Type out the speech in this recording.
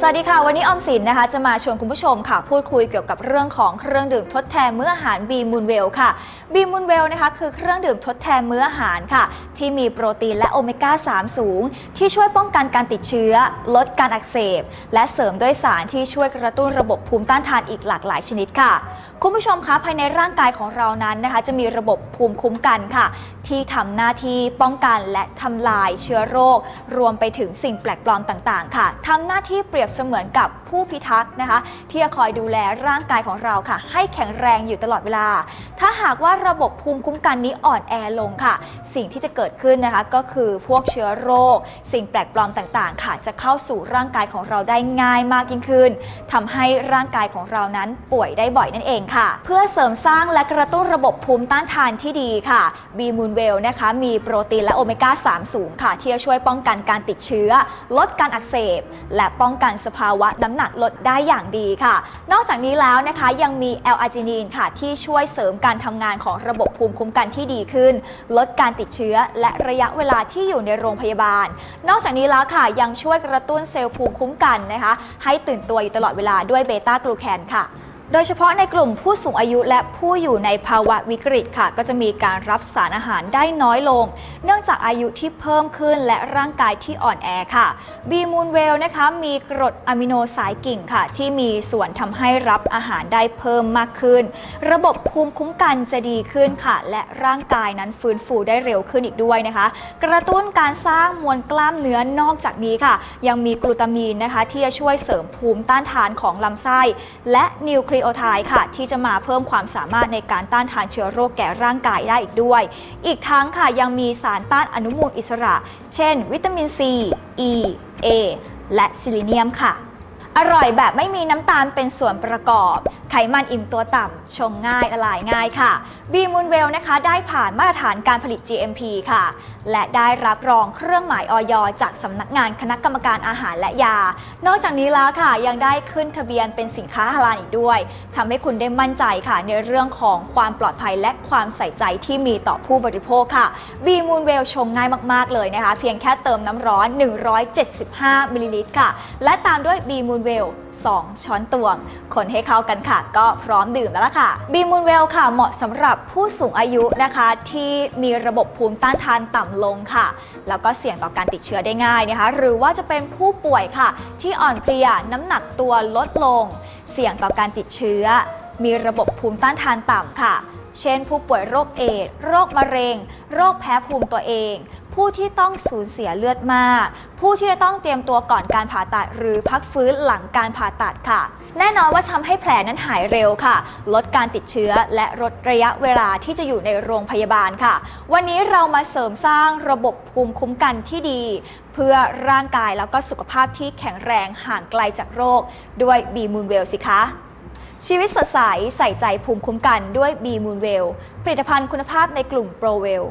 สวัสดีค่ะ วันนี้ออมสินนะคะ จะมาชวนคุณผู้ชมค่ะ พูดคุยเกี่ยวกับเรื่องของเครื่องดื่มทดแทนมื้ออาหารบีมูนเวลค่ะบีมูนเวลนะคะคือเครื่องดื่มทดแทนมื้ออาหารค่ะ ที่มีโปรตีนและโอเมก้า 3 สูง ที่ช่วยป้องกันการติดเชื้อ ลดการอักเสบ และเสริมด้วยสารที่ช่วยกระตุ้นระบบภูมิต้านทานอีกหลากหลายชนิดค่ะ คุณผู้ชมคะภายในร่างกายของเรานั้นนะคะ จะมีระบบภูมิคุ้มกันค่ะ ที่ทำหน้าที่ป้องกันและทำลายเชื้อโรค รวมไปถึงสิ่งแปลกปลอมต่างๆ ค่ะทำหน้าที่เปรียบเสมือนกับผู้พิทักษ์นะคะ ที่จะคอยดูแลร่างกายของเราค่ะ ให้แข็งแรงอยู่ตลอดเวลา ถ้าหากว่าระบบภูมิคุ้มกันนี้อ่อนแอลงค่ะ สิ่งที่จะเกิดขึ้นนะคะก็คือพวกเชื้อโรค สิ่งแปลกปลอมต่างๆ ค่ะ จะเข้าสู่ร่างกายของเราได้ง่ายมากยิ่งขึ้นทำให้ร่างกายของเรานั้นป่วยได้บ่อยนั่นเองค่ะ เพื่อเสริมสร้างและกระตุ้นระบบภูมิต้านทานที่ดีค่ะบีมูนเวลนะคะมีโปรตีนและโอเมก้า 3 สูงค่ะ ที่จะช่วยป้องกันการติดเชื้อ ลดการอักเสบ และป้องกันสภาวะน้ำหนักลดได้อย่างดีค่ะ นอกจากนี้แล้วนะคะยังมีแอลอาจินีนค่ะ ที่ช่วยเสริมการทำงานของระบบภูมิคุ้มกันที่ดีขึ้น ลดการติดเชื้อ และระยะเวลาที่อยู่ในโรงพยาบาล นอกจากนี้แล้วค่ะยังช่วยกระตุ้นเซลล์ภูมิคุ้มกันนะคะ ให้ตื่นตัวอยู่ตลอดเวลาด้วยเบต้ากลูแคนค่ะ โดยเฉพาะในกลุ่มผู้สูงอายุและผู้อยู่ในภาวะวิกฤตค่ะ ก็จะมีการรับสารอาหารได้น้อยลง เนื่องจากอายุที่เพิ่มขึ้นและร่างกายที่อ่อนแอค่ะบีมูนเวลนะคะมีกรดอะมิโนสายกิ่งค่ะ ที่มีส่วนทำให้รับอาหารได้เพิ่มมากขึ้น ระบบภูมิคุ้มกันจะดีขึ้นค่ะ และร่างกายนั้นฟื้นฟูได้เร็วขึ้นอีกด้วยนะคะ กระตุ้นการสร้างมวลกล้ามเนื้อนอกจากนี้ค่ะ ยังมีกลูตามีนนะคะ ที่จะช่วยเสริมภูมิต้านทานของลำไส้และนิวคลีโอไทด์ค่ะ ที่จะมาเพิ่มความสามารถในการต้านทานเชื้อโรคแก่ร่างกายได้อีกด้วย อีกทั้งค่ะยังมีสารต้านอนุมูลอิสระ เช่น วิตามินซี E A และซิลิเนียมค่ะ อร่อยแบบไม่มีน้ำตาลเป็นส่วนประกอบ ไขมันอิ่มตัวต่ำ ชงง่ายละลายง่ายค่ะบีมูนเวลนะคะ ได้ผ่านมาตรฐานการผลิต GMP ค่ะ และได้รับรองเครื่องหมายออยจากสำนักงานคณะกรรมการอาหารและยา นอกจากนี้แล้วค่ะ ยังได้ขึ้นทะเบียนเป็นสินค้าฮาลาลอีกด้วยทำให้คุณได้มั่นใจค่ะ ในเรื่องของความปลอดภัยและความใส่ใจที่มีต่อผู้บริโภคค่ะบีมูนเวลชงง่ายมาก ๆ เลยนะคะ เพียงแค่เติมน้ำร้อน 175มิลลิลิตรค่ะ และตามด้วยบีมูนเวล 2 ช้อนตวง คนให้เข้ากันค่ะ ก็พร้อมดื่มแล้วล่ะค่ะบีมูนเวลค่ะเหมาะสำหรับผู้สูงอายุนะคะ ที่มีระบบภูมิต้านทานต่ำลงค่ะ แล้วก็เสี่ยงต่อการติดเชื้อได้ง่ายนะคะ หรือว่าจะเป็นผู้ป่วยค่ะ ที่อ่อนเพลียน้ำหนักตัวลดลง เสี่ยงต่อการติดเชื้อ มีระบบภูมิต้านทานต่ำค่ะ เช่น ผู้ป่วยโรคเอดส์โรคมะเร็ง โรคแพ้ภูมิตัวเอง ผู้ที่ต้องสูญเสียเลือดมาก ผู้ที่จะต้องเตรียมตัวก่อนการผ่าตัด หรือพักฟื้นหลังการผ่าตัดค่ะ แน่นอนว่าทำให้แผลนั้นหายเร็วค่ะ ลดการติดเชื้อและลดระยะเวลาที่จะอยู่ในโรงพยาบาลค่ะ วันนี้เรามาเสริมสร้างระบบภูมิคุ้มกันที่ดี เพื่อร่างกายแล้วก็สุขภาพที่แข็งแรงห่างไกลจากโรค ด้วยบีมูนเวลสิคะชีวิตสดใสใส่ใจภูมิคุ้มกันด้วยบีมูนเวลผลิตภัณฑ์คุณภาพในกลุ่มโปรเวล